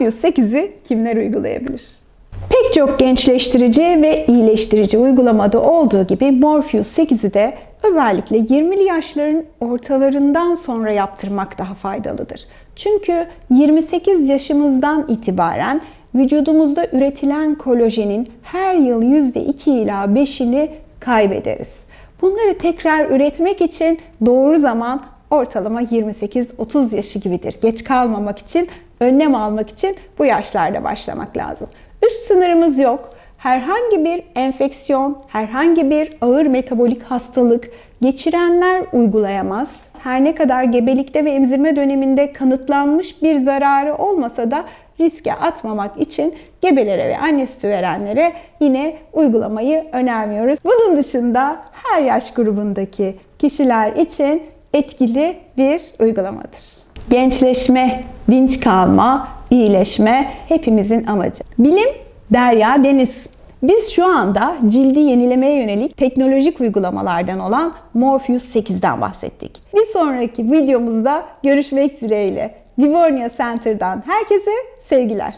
Morpheus 8'i kimler uygulayabilir? Pek çok gençleştirici ve iyileştirici uygulamada olduğu gibi Morpheus 8'i de özellikle 20'li yaşların ortalarından sonra yaptırmak daha faydalıdır. Çünkü 28 yaşımızdan itibaren vücudumuzda üretilen kolajenin her yıl %2 ila 5'ini kaybederiz. Bunları tekrar üretmek için doğru zaman ortalama 28-30 yaşı gibidir. Geç kalmamak için, önlem almak için bu yaşlarda başlamak lazım. Üst sınırımız yok. Herhangi bir enfeksiyon, herhangi bir ağır metabolik hastalık geçirenler uygulayamaz. Her ne kadar gebelikte ve emzirme döneminde kanıtlanmış bir zararı olmasa da riske atmamak için gebelere ve anne sütü verenlere yine uygulamayı önermiyoruz. Bunun dışında her yaş grubundaki kişiler için etkili bir uygulamadır. Gençleşme, dinç kalma, iyileşme hepimizin amacı. Bilim, derya, deniz. Biz şu anda cildi yenilemeye yönelik teknolojik uygulamalardan olan Morpheus 8'den bahsettik. Bir sonraki videomuzda görüşmek dileğiyle. Livornia Center'dan herkese sevgiler.